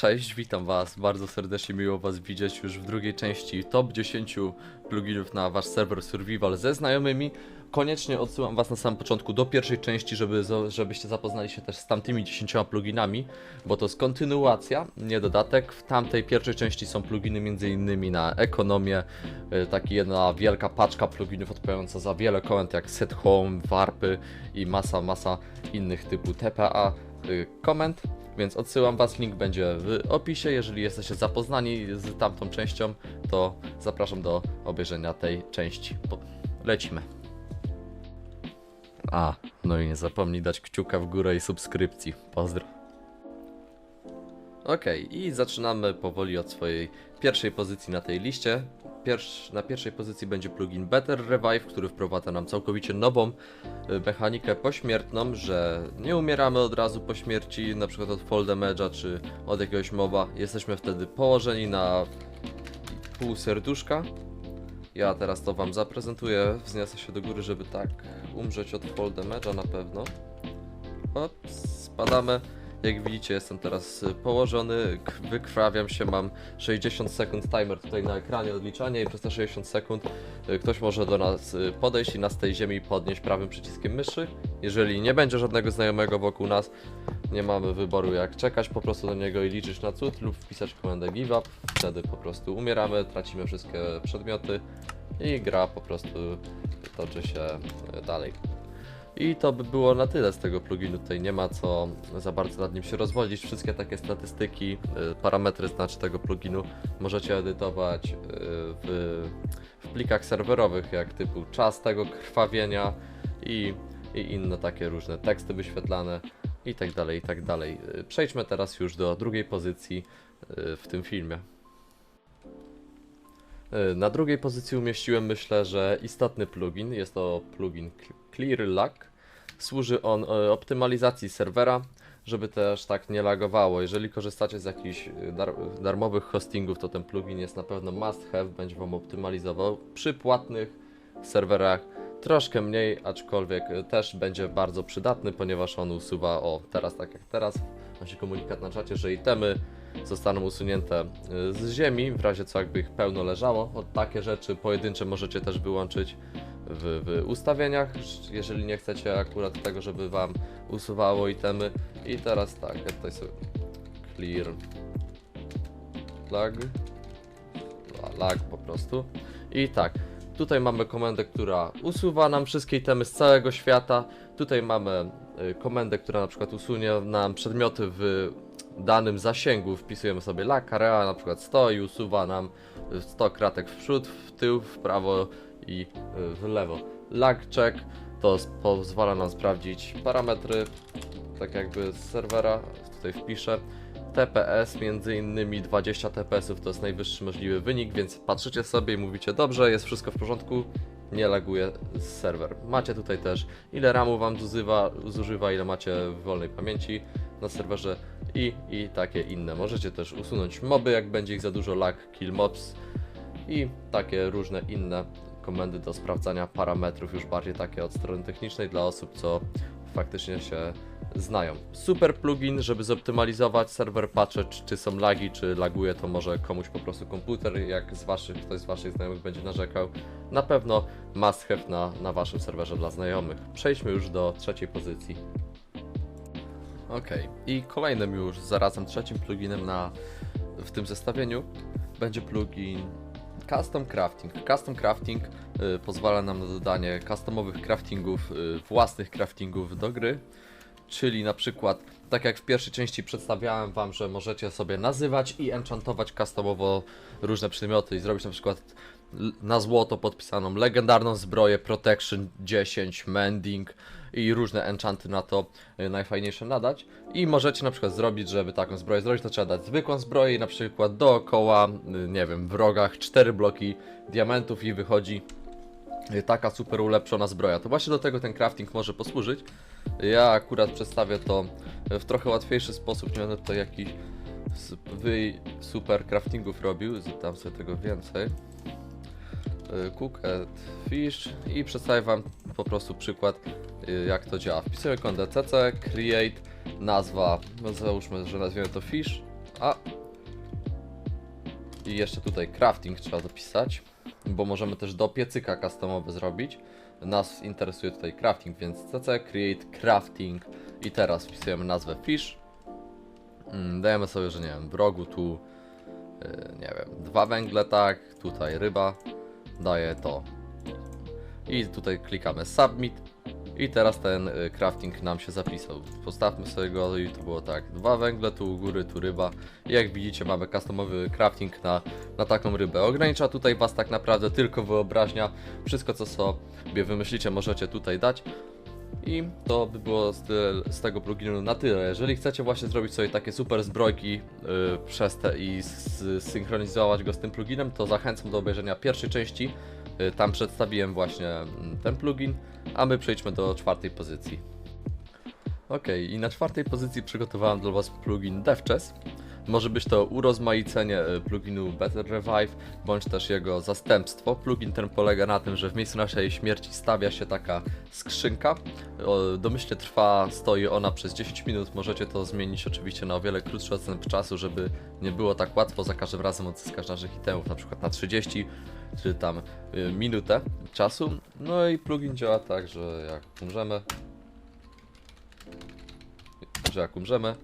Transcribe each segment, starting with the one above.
Cześć, witam Was. Bardzo serdecznie miło Was widzieć już w drugiej części top 10 pluginów na Wasz serwer Survival ze znajomymi. Koniecznie odsyłam Was na samym początku do pierwszej części, żeby, żebyście zapoznali się też z tamtymi 10 pluginami, bo to jest kontynuacja, nie dodatek. W tamtej pierwszej części są pluginy m.in. na ekonomię, y, taki jedna wielka paczka pluginów odpowiadająca za wiele komend jak set home, warpy i masa, masa innych typu TPA y, komend. Więc odsyłam Was, link będzie w opisie. Jeżeli jesteście zapoznani z tamtą częścią, to zapraszam do obejrzenia tej części. Lecimy. A, no i nie zapomnij dać kciuka w górę i subskrypcji. Pozdro. Okej, i zaczynamy powoli od swojej pierwszej pozycji na tej liście. Pierwsz, na pierwszej pozycji będzie plugin Better Revive, który wprowadza nam całkowicie nową y, mechanikę pośmiertną, że nie umieramy od razu po śmierci, na przykład od fall damage'a czy od jakiegoś mowa. Jesteśmy wtedy położeni na pół serduszka. Ja teraz to wam zaprezentuję, wzniosę się do góry, żeby tak umrzeć od fall damage'a na pewno. Ops, spadamy. Jak widzicie, jestem teraz położony, wykrwawiam się, mam 60 sekund timer tutaj na ekranie odliczania i przez te 60 sekund y, ktoś może do nas y, podejść i nas z tej ziemi podnieść prawym przyciskiem myszy. Jeżeli nie będzie żadnego znajomego wokół nas, nie mamy wyboru jak czekać po prostu do niego i liczyć na cud lub wpisać komendę give up. Wtedy po prostu umieramy, tracimy wszystkie przedmioty i gra po prostu toczy się y, dalej. I to by było na tyle z tego pluginu. Tutaj nie ma co za bardzo nad nim się rozwodzić. Wszystkie takie statystyki, y, parametry znaczy tego pluginu możecie edytować y, w, w plikach serwerowych, jak typu czas tego krwawienia i, i inne takie różne teksty wyświetlane i tak dalej, i tak dalej. Y, Przejdźmy teraz już do drugiej pozycji w tym filmie. Y, Na drugiej pozycji umieściłem myślę, że istotny plugin. Jest to plugin Cl- Clear Lag. Służy on e, optymalizacji serwera, żeby też tak nie lagowało. Jeżeli korzystacie z jakichś y, dar darmowych hostingów, to ten plugin jest na pewno must have, będzie Wam optymalizował. Przy płatnych serwerach troszkę mniej, aczkolwiek też będzie bardzo przydatny, ponieważ on usuwa, o teraz tak jak teraz, macie komunikat na czacie, że itemy zostaną usunięte y, z ziemi, w razie co jakby ich pełno leżało. O takie rzeczy pojedyncze możecie też wyłączyć w, w ustawieniach, jeżeli nie chcecie akurat tego, żeby Wam usuwało itemy. I teraz tak, ja tutaj sobie clear lag, A, lag po prostu. I tak, tutaj mamy komendę, która usuwa nam wszystkie itemy z całego świata. Tutaj mamy y, komendę, która na przykład usunie nam przedmioty w danym zasięgu. Wpisujemy sobie lag, area na przykład 100 i usuwa nam y, 100 kratek w przód, w tył, w prawo i y, w lewo. Lag check to pozwala nam sprawdzić parametry, tak jakby z serwera, tutaj wpiszę. TPS między innymi 20 TPS-ów to jest najwyższy możliwy wynik, więc patrzycie sobie i mówicie dobrze, jest wszystko w porządku, nie laguje serwer. Macie tutaj też ile RAMu wam zużywa, zużywa, ile macie wolnej pamięci na serwerze i, i takie inne. Możecie też usunąć moby, jak będzie ich za dużo, lag, kill mobs i takie różne inne komendy do sprawdzania parametrów, już bardziej takie od strony technicznej dla osób, co faktycznie się znają. Super plugin, żeby zoptymalizować serwer, patrzeć czy- są lagi, czy laguje to może komuś po prostu komputer, jak z waszych, ktoś z waszych znajomych będzie narzekał. Na pewno must have na, na waszym serwerze dla znajomych. Przejdźmy już do trzeciej pozycji. Okej, i kolejnym już zarazem trzecim pluginem na, w tym zestawieniu będzie plugin Custom Crafting. Custom Crafting y, pozwala nam na dodanie customowych craftingów, y, własnych craftingów do gry. Czyli na przykład, tak jak w pierwszej części przedstawiałem Wam, że możecie sobie nazywać i enchantować customowo różne przedmioty i zrobić na przykład na złoto podpisaną legendarną zbroję Protection 10, Mending i różne enchanty na to y, najfajniejsze nadać. I możecie na przykład zrobić, żeby taką zbroję zrobić, to trzeba dać zwykłą zbroję na przykład dookoła, y, nie wiem, w rogach 4 bloki diamentów i wychodzi y, taka super ulepszona zbroja. To właśnie do tego ten crafting może posłużyć. Ja akurat przedstawię to w trochę łatwiejszy sposób, nie będę tutaj jakichś super craftingów robił, dam sobie tego więcej. Y, Cook fish i przedstawię wam po prostu przykład y, jak to działa. Wpisuję komendę cc, create, nazwa, no załóżmy, że nazwiemy to fish, A. I jeszcze tutaj crafting trzeba dopisać, bo możemy też do piecyka customowy zrobić. Nas interesuje tutaj crafting, więc cc create crafting i teraz wpisujemy nazwę fish. Mm, Dajemy sobie, że nie wiem, w rogu tu yy, nie wiem, dwa węgle, tak, tutaj ryba, daję to. I tutaj klikamy submit i teraz ten y, crafting nam się zapisał. Postawmy sobie go i to było tak, dwa węgle, tu u góry, tu ryba. I jak widzicie mamy customowy crafting na, na taką rybę. Ogranicza tutaj was tak naprawdę tylko wyobraźnia. Wszystko co sobie wymyślicie możecie tutaj dać. I to by było z, z tego pluginu na tyle. Jeżeli chcecie właśnie zrobić sobie takie super zbrojki yy, przez te i synchronizować go z tym pluginem, to zachęcam do obejrzenia pierwszej części. Yy, tam przedstawiłem właśnie mm, ten plugin, a my przejdźmy do czwartej pozycji. Ok, i na czwartej pozycji przygotowałem dla Was plugin DevChess. Może być to urozmaicenie y, pluginu Better Revive, bądź też jego zastępstwo. Plugin ten polega na tym, że w miejscu naszej śmierci stawia się taka skrzynka. Domyślnie trwa, stoi ona przez 10 minut. Możecie to zmienić oczywiście na o wiele krótszy odstęp czasu, żeby nie było tak łatwo za każdym razem odzyskać naszych itemów, na przykład na 30 czy tam y, minutę czasu. No i plugin działa tak, że jak umrzemy, że jak umrzemy,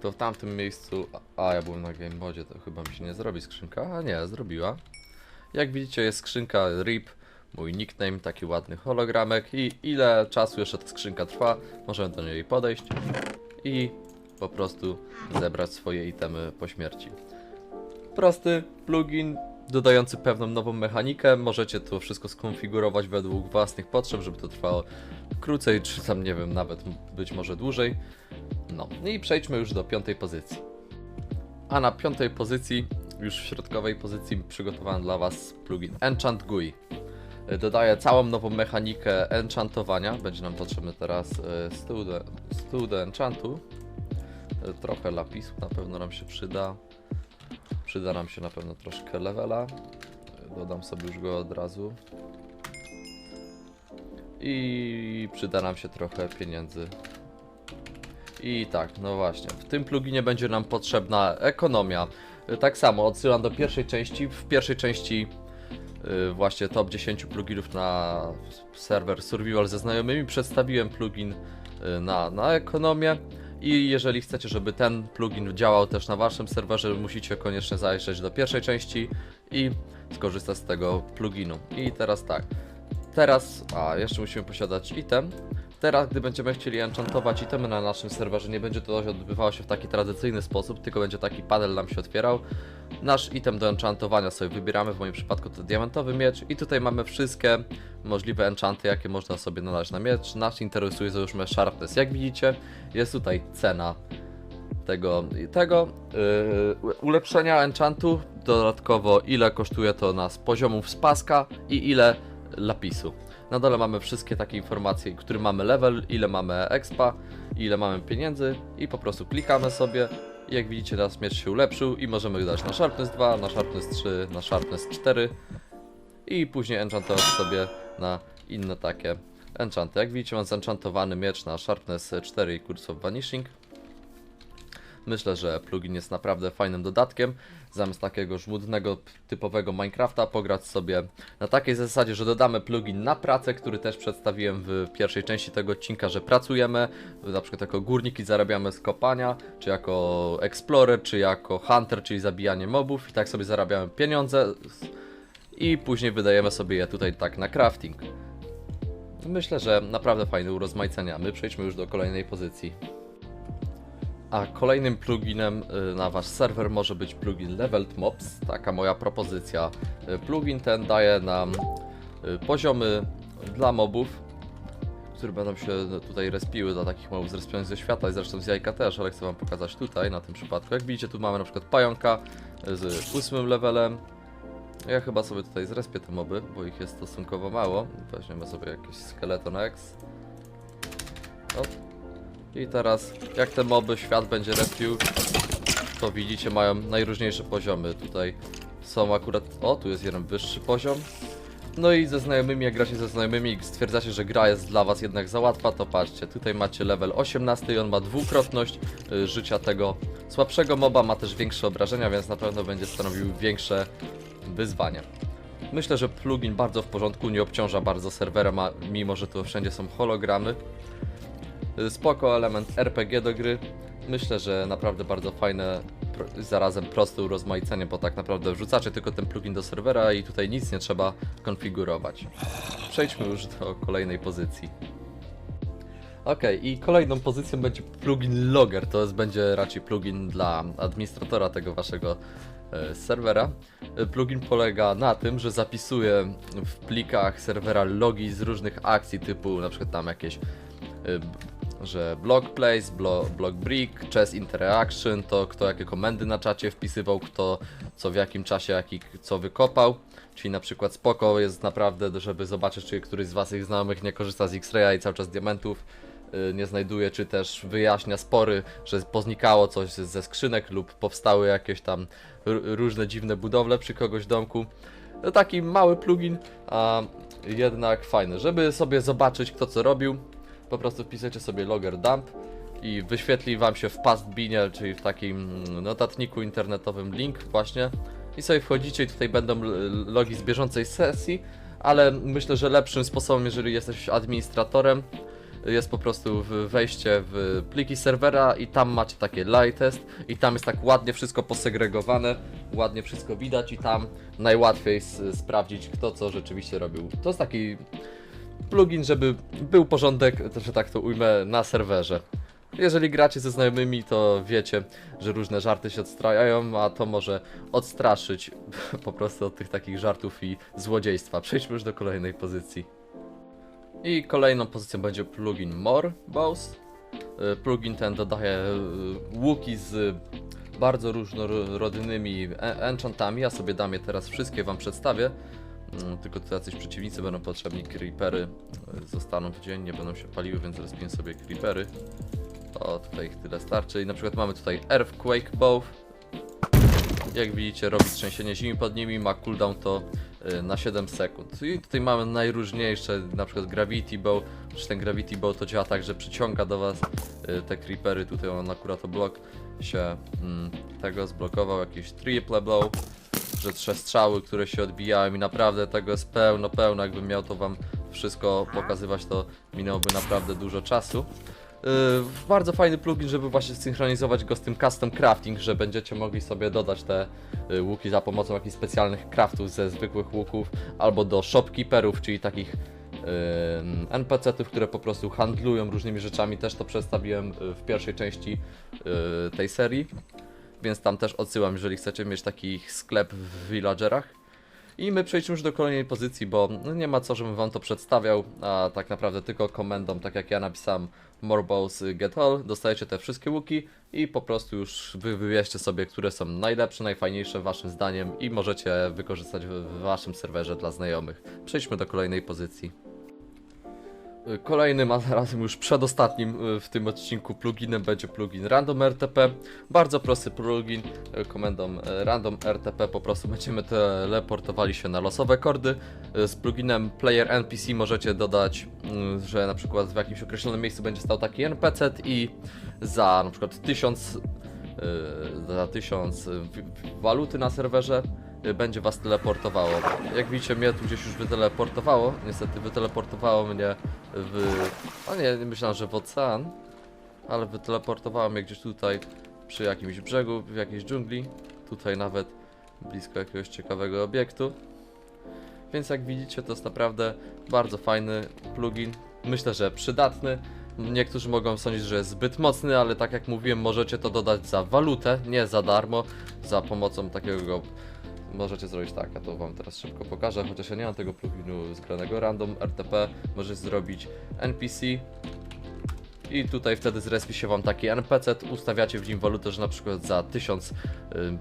to w tamtym miejscu, a ja byłem na game modzie, to chyba mi się nie zrobi skrzynka, a nie, zrobiła. Jak widzicie jest skrzynka RIP, mój nickname, taki ładny hologramek i ile czasu jeszcze ta skrzynka trwa, możemy do niej podejść i po prostu zebrać swoje itemy po śmierci. Prosty plugin dodający pewną nową mechanikę, możecie to wszystko skonfigurować według własnych potrzeb, żeby to trwało krócej, czy tam nie wiem, nawet być może dłużej. No i przejdźmy już do piątej pozycji. A na piątej pozycji, już w środkowej pozycji, przygotowałem dla Was plugin Enchant GUI. Dodaje całą nową mechanikę enchantowania. Będzie nam potrzebny teraz y, stół do, enchantu. Y, Trochę lapisu na pewno nam się przyda. Przyda nam się na pewno troszkę levela. Y, Dodam sobie już go od razu. I przyda nam się trochę pieniędzy. I tak, no właśnie, w tym pluginie będzie nam potrzebna ekonomia. Y, Tak samo, odsyłam do pierwszej części. W pierwszej części y, właśnie top 10 pluginów na serwer Survival ze znajomymi przedstawiłem plugin y, na, na ekonomię. I jeżeli chcecie, żeby ten plugin działał też na waszym serwerze, musicie koniecznie zajrzeć do pierwszej części i skorzystać z tego pluginu. I teraz tak. Teraz, a jeszcze musimy posiadać item. Teraz, gdy będziemy chcieli enchantować itemy na naszym serwerze, nie będzie to odbywało się w taki tradycyjny sposób, tylko będzie taki panel nam się otwierał. Nasz item do enchantowania sobie wybieramy, w moim przypadku to diamentowy miecz i tutaj mamy wszystkie możliwe enchanty, jakie można sobie nadać na miecz. Nas interesuje załóżmy sharpness. Jak widzicie, jest tutaj cena tego, tego yy, ulepszenia enchantu, dodatkowo ile kosztuje to nas poziomów z paska i ile lapisu. Na dole mamy wszystkie takie informacje, który mamy level, ile mamy expa, ile mamy pieniędzy i po prostu klikamy sobie i jak widzicie nasz miecz się ulepszył i możemy dać na sharpness 2, na sharpness 3, na sharpness 4 i później enchantować sobie na inne takie enchanty. Jak widzicie mam zenchantowany miecz na sharpness 4 i curse of vanishing. Myślę, że plugin jest naprawdę fajnym dodatkiem. Zamiast takiego żmudnego, typowego Minecrafta, pograć sobie na takiej zasadzie, że dodamy plugin na pracę, który też przedstawiłem w pierwszej części tego odcinka, że pracujemy, na przykład jako górnik i zarabiamy z kopania, czy jako explorer, czy jako hunter, czyli zabijanie mobów i tak sobie zarabiamy pieniądze i później wydajemy sobie je tutaj tak na crafting. Myślę, że naprawdę fajne urozmaicenie, a my przejdźmy już do kolejnej pozycji. A kolejnym pluginem y, na wasz serwer może być plugin Leveled Mobs. Taka moja propozycja. Y, Plugin ten daje nam y, poziomy dla mobów, które będą się tutaj respiły dla takich mobów zrespionych ze świata i zresztą z jajka też, ale chcę wam pokazać tutaj na tym przypadku. Jak widzicie tu mamy na przykład pająka z ósmym levelem. Ja chyba sobie tutaj zrespię te moby, bo ich jest stosunkowo mało. Weźmiemy sobie jakiś skeleton X. O, i teraz, jak te moby świat będzie respił, to widzicie, mają najróżniejsze poziomy. Tutaj są akurat, o, tu jest jeden wyższy poziom. No i ze znajomymi, jak gracie ze znajomymi i stwierdzacie, że gra jest dla was jednak za łatwa, to patrzcie, tutaj macie level 18 i on ma dwukrotność y, życia tego słabszego moba, ma też większe obrażenia, więc na pewno będzie stanowił większe wyzwania. Myślę, że plugin bardzo w porządku, nie obciąża bardzo serwera, mimo że tu wszędzie są hologramy. Spoko element RPG do gry. Myślę, że naprawdę bardzo fajne, zarazem proste urozmaicenie, bo tak naprawdę wrzucacie tylko ten plugin do serwera i tutaj nic nie trzeba konfigurować. Przejdźmy już do kolejnej pozycji. Ok, i kolejną pozycją będzie plugin Logger. To jest, będzie raczej plugin dla administratora tego waszego e, serwera. E, Plugin polega na tym, że zapisuje w plikach serwera logi z różnych akcji typu na przykład tam jakieś e, że block place, blo, block brick, chess interaction, to kto jakie komendy na czacie wpisywał, kto co w jakim czasie jaki co wykopał. Czyli na przykład spoko jest naprawdę, żeby zobaczyć, czy któryś z waszych znajomych nie korzysta z X-Raya i cały czas diamentów y, nie znajduje, czy też wyjaśnia spory, że poznikało coś ze skrzynek lub powstały jakieś tam różne dziwne budowle przy kogoś domku. To taki mały plugin, a jednak fajny, żeby sobie zobaczyć kto co robił. Po prostu wpisujecie sobie logger dump i wyświetli wam się w pastbinie, czyli w takim mm, notatniku internetowym link właśnie i sobie wchodzicie i tutaj będą logi z bieżącej sesji, ale myślę, że lepszym sposobem, jeżeli jesteś administratorem, jest po prostu wejście w pliki serwera i tam macie takie live test i tam jest tak ładnie wszystko posegregowane, ładnie wszystko widać i tam najłatwiej sprawdzić kto co rzeczywiście robił. To jest taki plugin, żeby był porządek, że tak to ujmę, na serwerze. Jeżeli gracie ze znajomymi, to wiecie, że różne żarty się odstrajają, a to może odstraszyć po prostu od tych takich żartów i złodziejstwa. Przejdźmy już do kolejnej pozycji. I kolejną pozycją będzie plugin More Bows. Y, Plugin ten dodaje y, łuki z bardzo różnorodnymi e- enchantami. Ja sobie dam je teraz wszystkie wam przedstawię. Mm, Tylko jacyś przeciwnicy będą potrzebni, creepery y, zostaną w dzień, nie będą się paliły, więc rozpiję sobie creepery. O, tutaj ich tyle starczy. I na przykład mamy tutaj Earthquake Bow. Jak widzicie, robi trzęsienie ziemi pod nimi, ma cooldown to y, na 7 sekund. I tutaj mamy najróżniejsze, na przykład Gravity Bow. Przecież ten Gravity Bow to działa tak, że przyciąga do was y, te creepery. Tutaj on akurat o blok się mm, tego zblokował, jakiś triple blow że strzały, które się odbijają i naprawdę tego jest pełno, pełno, jakbym miał to wam wszystko pokazywać, to minęłoby naprawdę dużo czasu. Yy, bardzo fajny plugin, żeby właśnie synchronizować go z tym custom crafting, że będziecie mogli sobie dodać te y, łuki za pomocą jakichś specjalnych craftów ze zwykłych łuków, albo do shopkeeperów, czyli takich yy, NPC-ów, które po prostu handlują różnymi rzeczami. Też to przedstawiłem y, w pierwszej części y, tej serii więc tam też odsyłam, jeżeli chcecie mieć taki sklep w villagerach. I my przejdźmy już do kolejnej pozycji, bo no nie ma co, żebym wam to przedstawiał, a tak naprawdę tylko komendą, tak jak ja napisałem Morbos Get All, dostajecie te wszystkie łuki i po prostu już wy wybierzcie sobie, które są najlepsze, najfajniejsze waszym zdaniem i możecie wykorzystać w waszym serwerze dla znajomych. Przejdźmy do kolejnej pozycji. Y, Kolejnym, a zarazem już przedostatnim y, w tym odcinku pluginem będzie plugin Random RTP. Bardzo prosty plugin, y, komendą Random RTP po prostu będziemy teleportowali się na losowe kordy. Z pluginem Player NPC możecie dodać, że na przykład w jakimś określonym miejscu będzie stał taki NPC i za na przykład 1000 y, za 1000 w- w- waluty na serwerze będzie was teleportowało. Jak widzicie, mnie tu gdzieś już wyteleportowało. Niestety wyteleportowało mnie w. A nie, nie myślałem, że w ocean, ale wyteleportowało mnie gdzieś tutaj przy jakimś brzegu, w jakiejś dżungli. Tutaj nawet blisko jakiegoś ciekawego obiektu. Więc jak widzicie, to jest naprawdę bardzo fajny plugin. Myślę, że przydatny. Niektórzy mogą sądzić, że jest zbyt mocny, ale tak jak mówiłem, możecie to dodać za walutę, nie za darmo, za pomocą takiego. Możecie zrobić tak, ja to wam teraz szybko pokażę, chociaż ja nie mam tego pluginu zgranego random RTP, możecie zrobić NPC i tutaj wtedy zrespi się wam taki NPC, ustawiacie w nim walutę, że na przykład za 1000 y,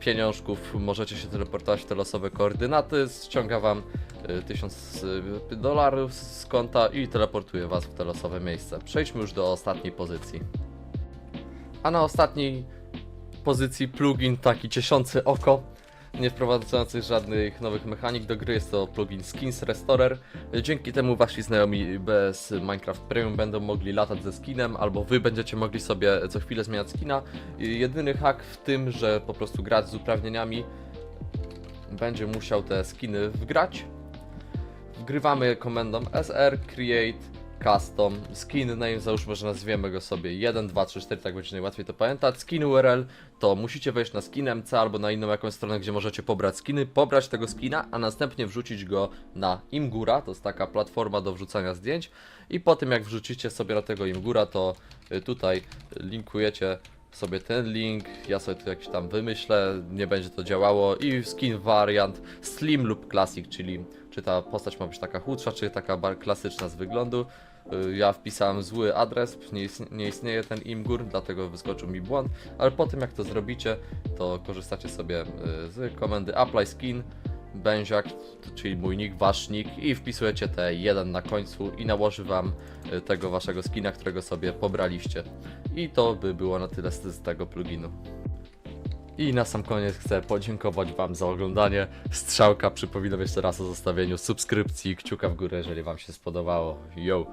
pieniążków możecie się teleportować w te losowe koordynaty, ściąga wam y, 1000 y, dolarów z konta i teleportuje was w te losowe miejsce. Przejdźmy już do ostatniej pozycji. A na ostatniej pozycji plugin taki cieszący oko. Nie wprowadzających żadnych nowych mechanik do gry. Jest to plugin Skins Restorer. Dzięki temu wasi znajomi bez Minecraft Premium będą mogli latać ze skinem, albo wy będziecie mogli sobie co chwilę zmieniać skina. Jedyny hack w tym, że po prostu grać z uprawnieniami będzie musiał te skiny wgrać. Wgrywamy komendą sr create custom skin name, załóżmy, że nazwiemy go sobie 1, 2, 3, 4, tak będzie najłatwiej to pamiętać. Skin URL to musicie wejść na skin.mc albo na inną jakąś stronę, gdzie możecie pobrać skiny, pobrać tego skina, a następnie wrzucić go na Imgura, to jest taka platforma do wrzucania zdjęć i po tym jak wrzucicie sobie na tego Imgura, to y, tutaj linkujecie sobie ten link, ja sobie tu jakiś tam wymyślę, nie będzie to działało i skin wariant slim lub classic, czyli czy ta postać ma być taka chudsza, czy taka klasyczna z wyglądu. Y, Ja wpisałem zły adres, nie, istnie, nie istnieje ten imgur, dlatego wyskoczył mi błąd, ale po tym jak to zrobicie, to korzystacie sobie y, z komendy apply skin, benziak, czyli mój nick, wasz nick i wpisujecie te jeden na końcu i nałoży wam y, tego waszego skina, którego sobie pobraliście. I to by było na tyle z tego pluginu. I na sam koniec chcę podziękować Wam za oglądanie. Strzałka, przypominam jeszcze raz o zostawieniu subskrypcji, kciuka w górę, jeżeli Wam się spodobało. Yo!